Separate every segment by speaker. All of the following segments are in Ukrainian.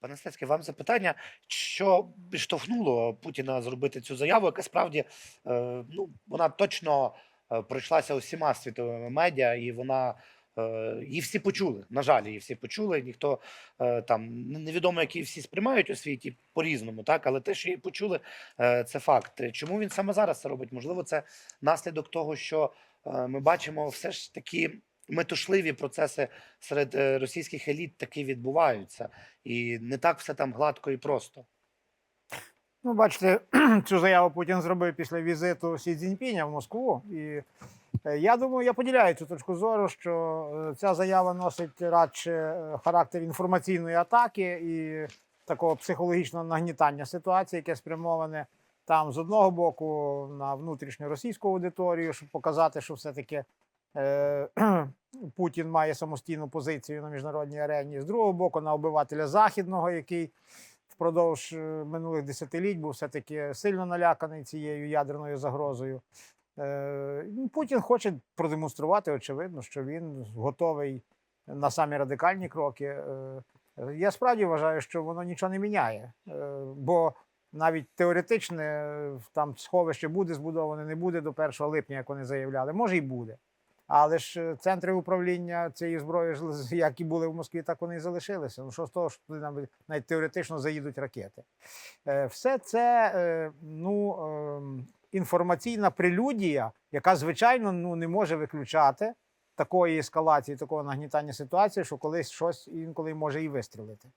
Speaker 1: Пане Стецький, вам запитання, що підштовхнуло Путіна зробити цю заяву, яка справді е, ну, вона точно е, пройшлася усіма світовими медіа, і вона е, її всі почули. На жаль, її всі почули. Ніхто там невідомо, які всі сприймають у світі по-різному, так але те, що її почули, це факт. Чому він саме зараз це робить? Можливо, це наслідок того, що ми бачимо все ж такі метушливі процеси серед е, російських еліт таки відбуваються, і не так все там гладко і просто.
Speaker 2: Ну, бачите, цю заяву Путін зробив після візиту Сі Цзіньпіня в Москву. І е, я думаю, я поділяю цю точку зору, що е, ця заява носить радше характер інформаційної атаки і такого психологічного нагнітання ситуації, яке спрямоване там з одного боку на внутрішню російську аудиторію, щоб показати, що все-таки е, Путін має самостійну позицію на міжнародній арені, з другого боку, на обивателя західного, який впродовж е, минулих десятиліть був все-таки сильно наляканий цією ядерною загрозою. Е, ну, Путін хоче продемонструвати, очевидно, що він готовий на самі радикальні кроки. Е, е, Я справді вважаю, що воно нічого не міняє, е, бо навіть теоретичне е, там сховище буде збудоване, не буде до 1 липня, як вони заявляли. Може і буде. Але ж е, центри управління цієї зброї, як і були в Москві, так вони і залишилися. Ну що з того, що туди навіть, теоретично заїдуть ракети. Е, Все це е, ну, ем, інформаційна прелюдія, яка, звичайно, ну, не може виключати такої ескалації, такого нагнітання ситуації, що колись щось інколи може і вистрілити.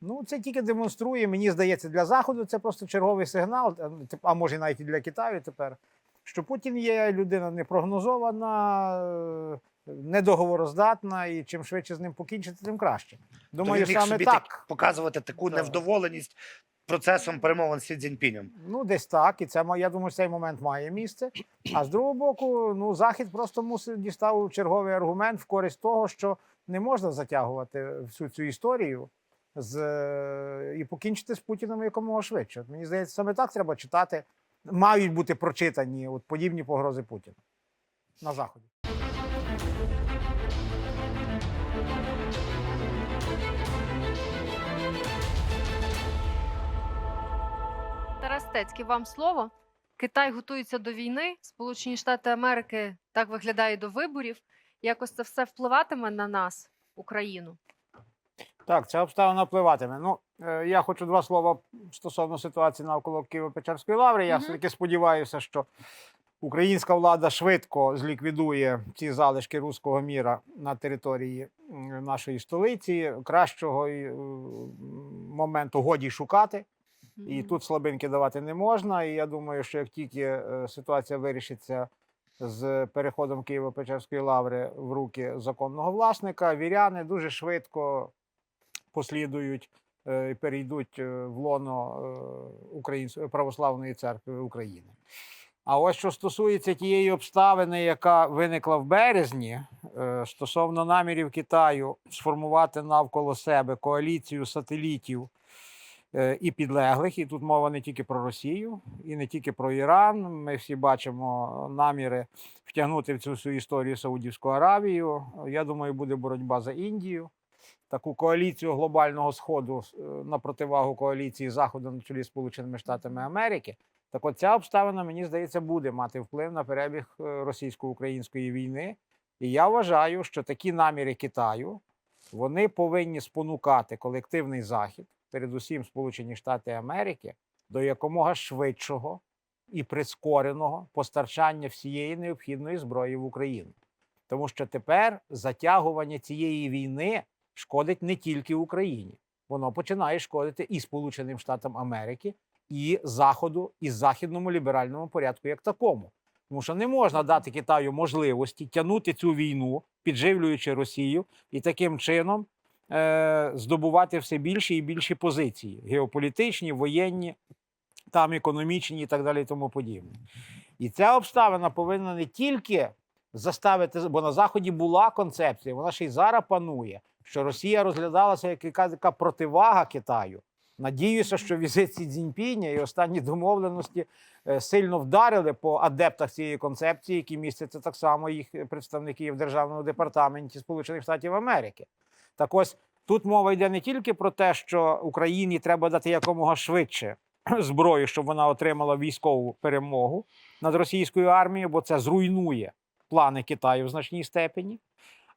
Speaker 2: Ну, це тільки демонструє, мені здається, для Заходу це просто черговий сигнал, а може навіть і для Китаю тепер, що Путін є людина непрогнозована, е, недоговороздатна, і чим швидше з ним покінчити, тим краще. Думаю,
Speaker 1: То він міг
Speaker 2: саме
Speaker 1: собі
Speaker 2: так.
Speaker 1: показувати таку
Speaker 2: Так.
Speaker 1: невдоволеність процесом перемовин з Сі Цзіньпінем.
Speaker 2: Ну, десь так, і це я думаю, цей момент має місце. А з другого боку, ну захід просто мусив дістав черговий аргумент в користь того, що не можна затягувати всю цю історію з е, і покінчити з Путіним якомога швидше. Мені здається, саме так треба читати. Мають бути прочитані от подібні погрози Путіна на заході.
Speaker 3: Тарас Стецький, вам слово. Китай готується до війни. Сполучені Штати Америки так виглядає до виборів. Якось це все впливатиме на нас, Україну.
Speaker 2: Так, ця обставина впливатиме. Ну, е, я хочу два слова стосовно ситуації навколо Києво-Печерської лаври. Я
Speaker 3: Мгм.
Speaker 2: все-таки сподіваюся, що українська влада швидко зліквідує ці залишки руського міра на території м, нашої столиці. Кращого е, моменту годі шукати. І тут слабинки давати не можна. І я думаю, що як тільки е, ситуація вирішиться з переходом Києво-Печерської лаври в руки законного власника, віряни дуже швидко послідують е, і перейдуть е, в лоно е, православної церкви України. А ось що стосується тієї обставини, яка виникла в березні, стосовно намірів Китаю сформувати навколо себе коаліцію сателітів і підлеглих, і тут мова не тільки про Росію, і не тільки про Іран. Ми всі бачимо наміри втягнути в цю всю історію Саудівську Аравію. Я думаю, буде боротьба за Індію. Таку коаліцію глобального сходу е, на противагу коаліції Заходу на чолі Сполученими Штатами Америки. Так от ця обставина, мені здається, буде мати вплив на перебіг е, російсько-української війни. І я вважаю, що такі наміри Китаю вони повинні спонукати колективний захід, передусім Сполучені Штати Америки, до якомога швидшого і прискореного постачання всієї необхідної зброї в Україну. Тому що тепер затягування цієї війни шкодить не тільки Україні, воно починає шкодити і Сполученим Штатам Америки, і Заходу, і західному ліберальному порядку як такому. Тому що не можна дати Китаю можливості тягнути цю війну, підживлюючи Росію, і таким чином е, здобувати все більші і більші позиції геополітичні, воєнні, там економічні і так далі, і тому подібне. І ця обставина повинна не тільки заставити, бо на Заході була концепція, вона ще й зараз панує, що Росія розглядалася як яка така противага Китаю. Надіюся, що візит Сі Цзіньпіня і останні домовленості е, сильно вдарили по адептах цієї концепції, які містяться так само їх представники в державному департаменті Сполучених Штатів Америки. Так ось Тут мова йде не тільки про те, що Україні треба дати якомога швидше зброю, щоб вона отримала військову перемогу над російською армією, бо це зруйнує плани Китаю в значній степені.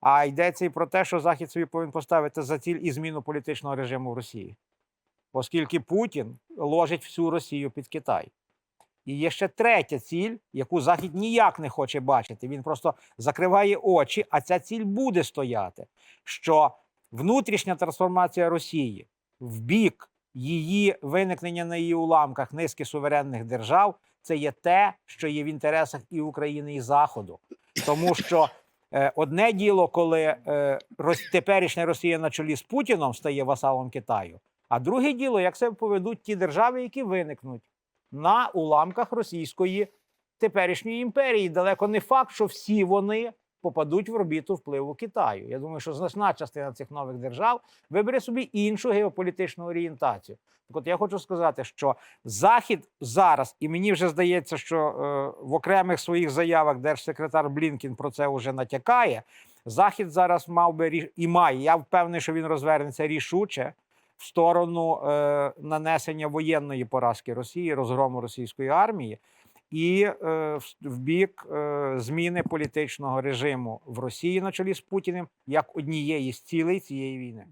Speaker 2: А йдеться і про те, що Захід собі повинен поставити за ціль і зміну політичного режиму в Росії, оскільки Путін ложить всю Росію під Китай. І є ще третя ціль, яку Захід ніяк не хоче бачити. Він просто закриває очі, а ця ціль буде стояти. Що внутрішня трансформація Росії в бік її виникнення на її уламках низки суверенних держав це є те, що є в інтересах і України, і Заходу. Тому що е, одне діло, коли е, роз, теперішня Росія на чолі з Путіном стає васалом Китаю, а друге діло, як себе поведуть ті держави, які виникнуть на уламках російської теперішньої імперії. Далеко не факт, що всі вони попадуть в орбіту впливу Китаю. Я думаю, що значна частина цих нових держав вибере собі іншу геополітичну орієнтацію. Так от я хочу сказати, що Захід зараз, і мені вже здається, що е, в окремих своїх заявах держсекретар Блінкін про це вже натякає. Захід зараз мав би і має. Я впевнений, що він розвернеться рішуче в сторону е, нанесення воєнної поразки Росії, розгрому російської армії, і е, в- бік е, зміни політичного режиму в Росії на чолі з Путіним як однієї з цілей цієї війни.